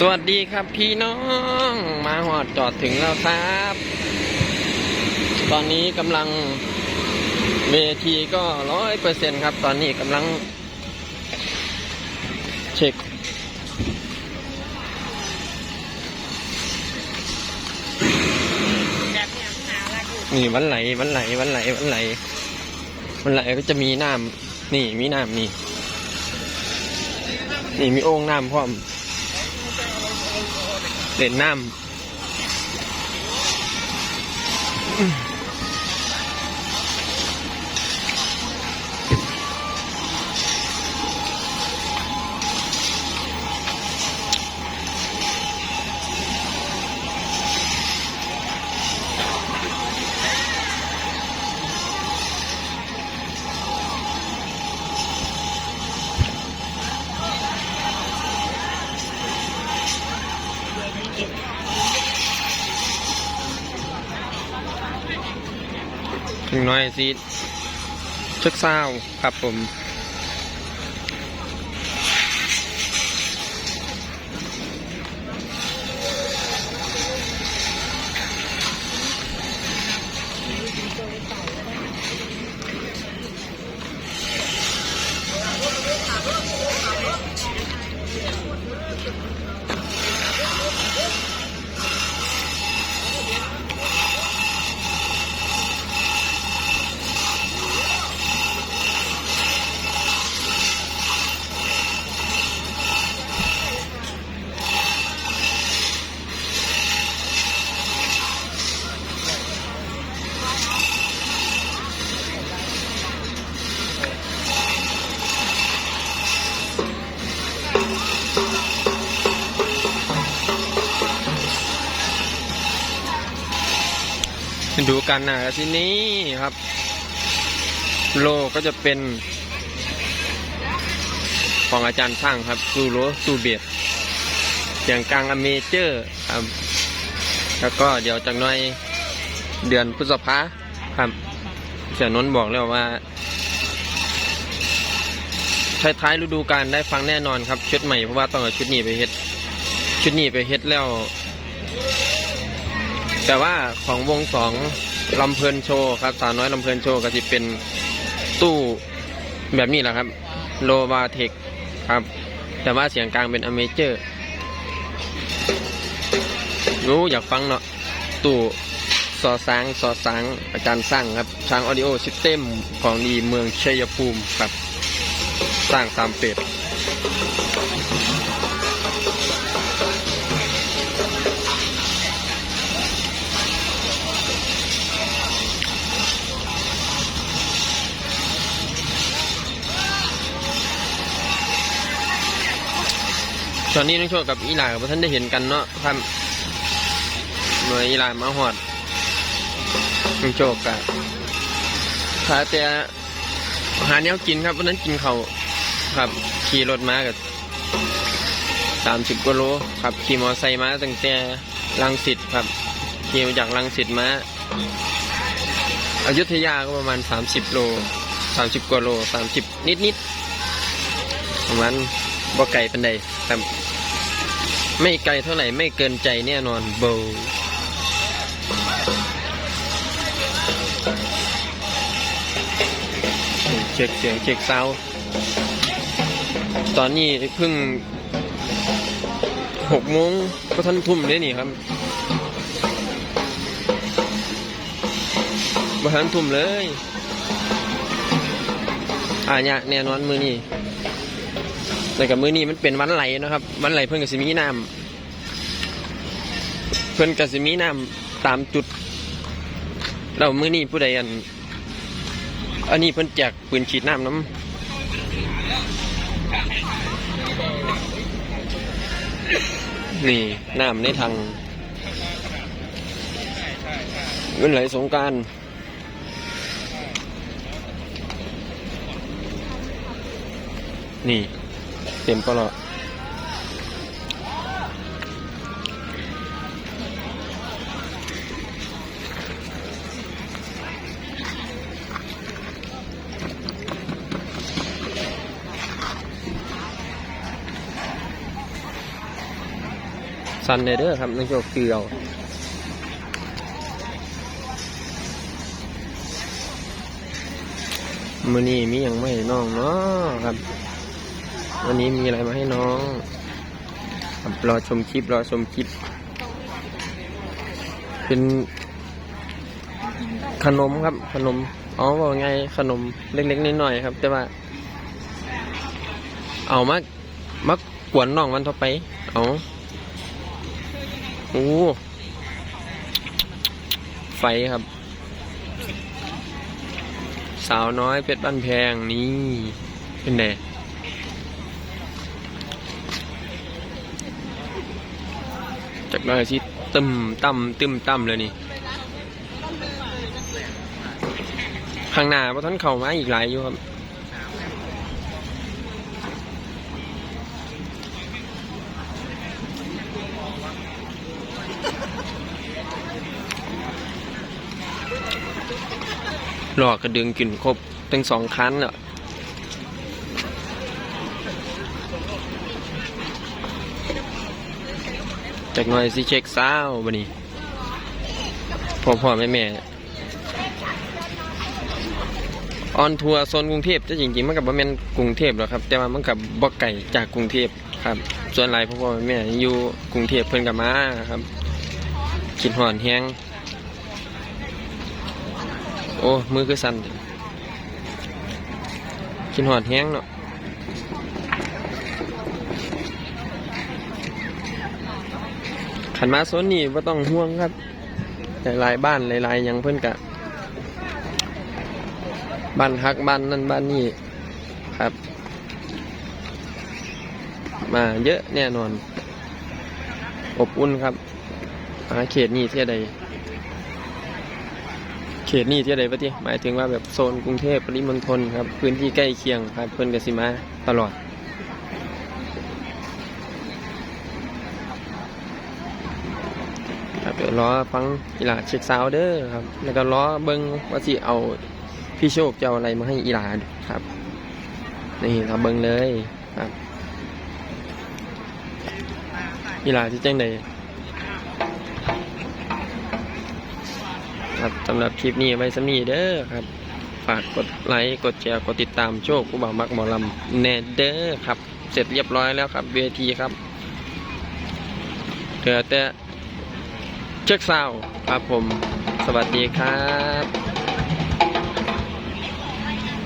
สวัสดีครับพี่น้องมาหอดจอดถึงแล้วครับ ตอนนี้กำลังเวทีก็ร้อยเปอร์เซ็นครับ ตอนนี้กำลัง เช็ค นี่วันไหลวันไหลวันไหลวันไหลวันไหลก็จะมีน้ำนี่มีน้ำนี่ นี่มีโอ่งน้ำพร้อม เล่นน้ำ่างน้อยสิชักเศร้าครับผม ดูกันนะที่นี้ครับ โลก็จะเป็น ของอาจารย์ช่างครับซูโรซูเบียดเสียงกลางอเมเจอร์ครับ แล้วก็เดี๋ยวจากน้อยเดือนพฤษภาครับเสียนนท์บอกแล้วว่าท้ายท้ายๆฤดูกาลได้ฟังแน่นอนครับชุดใหม่เพราะว่าต้องเอาชุดนี้ไปเฮ็ด ชุดนี้ไปเฮ็ดแล้ว แต่ว่าของวงสองลำเพลินโชว์ครับสาวน้อยลำเพลินโชว์ก็จะเป็นตู้แบบนี้แหละครับโลบาเทคครับ แต่ว่าเสียงกลางเป็นอเมเจอร์รู้อยากฟังเนาะตู้สอสางสอสางอาจารย์สร้างครับช้างออดิโอซิสเต็มของดีเมืองชัยภูมิครับ สร้างตามเป็ด ตอนนี้น้องโชคกับอีหลากับท่านได้เห็นกันเนาะครับหน่วยอีหลามาหอดน้องโชคกับพาแต่หาแนวกินครับวันนั้นกินเขาครับขี่รถมากับสามสิบกว่าโลครับขี่มอไซค์มาตั้งแต่ลังสิตครับขี่มาจากลังสิตมาอายุธยาก็ประมาณสามสิบโลสามสิบกว่าโลสามสิบนิดนิดๆประมาณบ่ไก่เป็นใดครับ ไม่ไกลเท่าไหร่ไม่เกินใจแน่นอนโบเช็คเสียงเช็คซาวตอนนี้เพิ่งหกโมงก็ท่านทุ่มเลยนี่ครับบ่ทันทุ่มเลยอ่าเนี่ยแน่นอนมือนี่ แต่กับมือนี้มันเป็นวันไหลนะครับ วันไหลเพิ่อนกับสิมีน้ำเพิ่อนกับสิมีน้ำตามจุดแล้วมือนี้ผู้ใดอัน อันนี้เพิ่อนแจกปืนฉีดน้ำน้ำนี่น้ำในทางเงินไหลสงการนี่ เต็มปลอดสันเลยเด้อครับน้องโชคคือเอามือนี้มีอย่างไม่น้องเนาะครับ วันนี้มีอะไรมาให้น้องรอชมคลิปรอชมคลิป เป็นขนมครับขนมอ๋อว่าไงขนมเล็กๆน้อยๆครับ แต่ว่า เอามามากวนน้องวันต่อไป เอาโอ้ไฟครับ สาวน้อยเพชรบ้านแพงนี่เป็นไง จากนั้นสิตึมตั้มตึมตั้มเลยนี่ ข้างหน้าเพราะท่านเข้ามาอีกหลายอยู่ครับหลอกกระดึงกลิ่นครบตั้งสองคันอะ จากหน่อยสิเช็คซาบันนี้พ่อพ่อแม่แม่ออนทัวร์โซนกรุงเทพจะจริงๆมันกับบ่แม่นกรุงเทพหรอกครับ แต่ว่ามันกับบ่ไก่จากกรุงเทพครับ ส่วนหลายพ่อพ่อแม่แม่อยู่กรุงเทพเพิ่นกับมาครับคิดหอนแฮงโอ้มือคือสั่นกินหอดแห้งเนาะ นมาโซนนี่ว่าต้องห่วงครับ หลายๆบ้านหลายๆยังเพิ่นกะบ้านฮักบ้านนั่นบ้านนี่ครับ มาเยอะแน่นอน อบอุ่นครับมาเขตนี้เที่ยใด เขตนี้ที่ใดปะที่หมายถึงว่าแบบโซนกรุงเทพปริมณฑลครับ พื้นที่ใกล้เคียงครับเพื่อนกสิมาตลอด ครับ เดี๋ยวรอฟังอีหลาเช็คซาวเด้อครับ แล้วก็รอเบิ้งว่าสิเอาพี่โชคจะเอาอะไรมาให้อีหลาครับ นี่เราเบิ้งเลยครับ อีหลาที่แจ้งใดครับสำหรับคลิปนี้ไว้สำนีเด้อครับ ฝากกดไลค์กดแชร์กดติดตามโชคผู้บ่าวมักหมอลำแน่เด้อครับ เสร็จเรียบร้อยแล้วครับเวทีครับเหลือแต่ เช็คซาวครับผม สวัสดีครับ